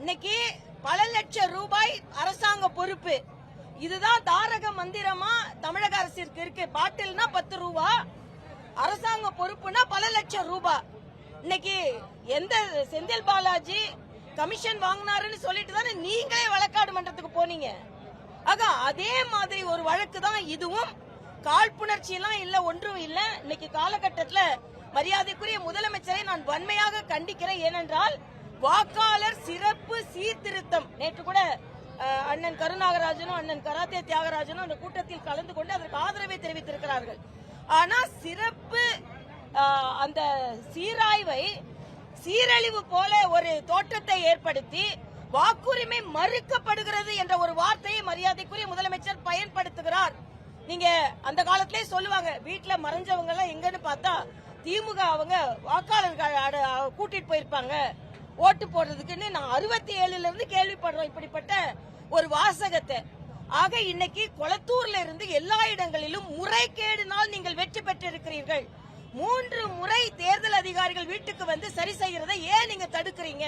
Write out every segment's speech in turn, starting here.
இன்னைக்கு பல லட்சம் ரூபாய் அரசாங்க பொறுப்பு. இதுதான் தாரக மந்திரமா தமிழக அரசிற்கு இருக்கு. பாட்டில்னா பத்து ரூபா அரசாங்க பொறுப்புனா பல லட்சம் ரூபாய் இன்னைக்கு எந்த செந்தில் பாலாஜி கமிஷன் வாங்கினாருன்னு சொல்லிட்டு தானே நீங்களே வழக்காடு மன்றத்துக்கு போனீங்க. ஆக அதே மாதிரி ஒரு வழக்கு தான் இதுவும். காழ்ப்புணர்ச்சி எல்லாம் இல்ல ஒன்றும் இல்ல. இன்னைக்கு காலகட்டத்துல மரியாதைக்குரிய முதலமைச்சரை நான் வன்மையாக கண்டிக்கிறேன். ஏனென்றால் வாக்காளர் சிறப்பு சீர்திருத்தம். நேற்று கூட அண்ணன் கருநாகராஜனும் அண்ணன் கராத்தே தியாகராஜனும் அந்த கூட்டத்தில் கலந்து கொண்டு அதற்கு ஆதரவை தெரிவித்திருக்கிறார்கள். ஆனா சிறப்பு அந்த சீராய்வை சீரழிவு போல ஒரு தோற்றத்தை ஏற்படுத்தி வாக்குரிமை மறுக்கப்படுகிறது என்ற ஒரு வார்த்தையை மரியாதைக்குரிய முதலமைச்சர் பயன்படுத்துகிறார். நீங்க அந்த காலத்திலே சொல்லுவாங்க வீட்டுல மறைஞ்சவங்க எல்லாம் எங்கன்னு பார்த்தா திமுக அவங்க வாக்காளர்கள் அட- கூட்டிட்டு போயிருப்பாங்க. ஓட்டு போடுறதுக்குன்னு நான் அறுபத்தி ஏழுல இருந்து கேள்விப்படுறோம் இப்படிப்பட்ட ஒரு வாசகத்தை. ஆக இன்னைக்கு கொளத்தூர்ல இருந்து எல்லா இடங்களிலும் முறைகேடினால் நீங்கள் வெற்றி பெற்றிருக்கிறீர்கள். மூன்று முறை தேர்தல் அதிகாரிகள் வீட்டுக்கு வந்து சரி செய்யறதை ஏன் நீங்க தடுக்கிறீங்க?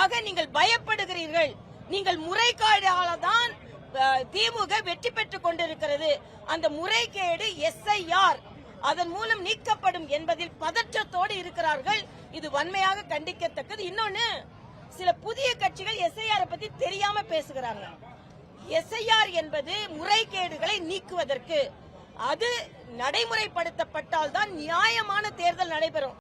ஆக நீங்கள் பயப்படுகிறீர்கள். நீங்கள் முறைகேடால தான் திமுக வெற்றி பெற்றுக் கொண்டிருக்கிறது. அந்த முறைகேடு எஸ்ஐஆர் அதன் மூலம் நீக்கப்படும் என்பதில் பதற்றத்தோடு இருக்கிறார்கள். இது வன்மையாக கண்டிக்கத்தக்கது. இன்னொன்னு சில புதிய கட்சிகள் எஸ்ஐஆர் பத்தி தெரியாம பேசுகிறாங்க. எஸ்ஐஆர் என்பது முறைகேடுகளை நீக்குவதற்கு. அது நடைமுறைப்படுத்தப்பட்டால் தான் நியாயமான தேர்தல் நடைபெறும்.